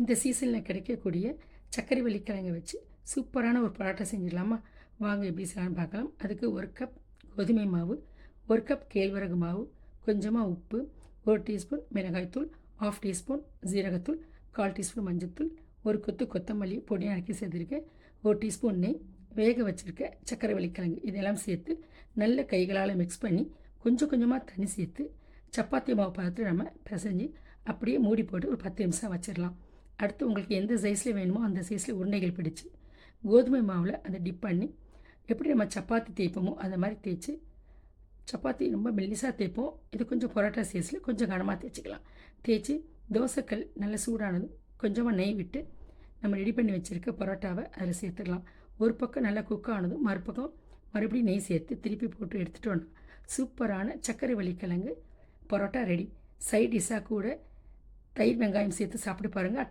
இந்த சீசனில் கிடைக்கக்கூடிய சர்க்கரை வள்ளிக்கிழங்கை வச்சு சூப்பரான ஒரு பரோட்டா செஞ்சிடலாமா? வாங்க எப்படி செய்யலாம்னு பார்க்கலாம். அதுக்கு ஒரு கப் கோதுமை மாவு ஒரு கப் கேழ்வரகு மாவு கொஞ்சமாக உப்பு ஒரு டீஸ்பூன் மிளகாய்த்தூள் ஆஃப் டீஸ்பூன் ஜீரகத்தூள் கால் டீஸ்பூன் மஞ்சத்தூள் ஒரு கொத்து கொத்தமல்லி பொடியாக அரைக்கி சேர்த்துருக்கேன். ஒரு டீஸ்பூன் நெய் வேக வச்சுருக்க சர்க்கரை வள்ளிக்கிழங்கு இதெல்லாம் சேர்த்து நல்ல கைகளால் மிக்ஸ் பண்ணி கொஞ்சம் கொஞ்சமாக தண்ணி சேர்த்து சப்பாத்தி மாவு பார்த்து நம்ம பிசைஞ்சு அப்படியே மூடி போட்டு ஒரு பத்து நிமிஷம் வச்சிடலாம். அடுத்து உங்களுக்கு எந்த சைஸில் வேணுமோ அந்த சைஸில் உருண்டைகள் பிடிச்சி கோதுமை மாவில் அதை டிப் பண்ணி எப்படி நம்ம சப்பாத்தி தேய்ப்போமோ அந்த மாதிரி தேய்ச்சி சப்பாத்தி ரொம்ப மெல்லிசாக தேய்ப்போம். இது கொஞ்சம் பரோட்டா சைஸில் கொஞ்சம் கனமாக தேய்ச்சிக்கலாம். தேய்ச்சி தோசைக்கல் நல்ல சூடானதும் கொஞ்சமாக நெய் விட்டு நம்ம ரெடி பண்ணி வச்சுருக்க பரோட்டாவை அதில் சேர்த்துக்கலாம். ஒரு பக்கம் நல்லா குக் ஆனதும் மறுபக்கம் மறுபடியும் நெய் சேர்த்து திருப்பி போட்டு எடுத்துட்டோன்னா சூப்பரான சர்க்கரை வள்ளிக்கிழங்கு பரோட்டா ரெடி சைட் டிஷ்ஷாக கூட தயிர் வெங்காயம் சேர்த்து சாப்பிட்டு பாருங்கள்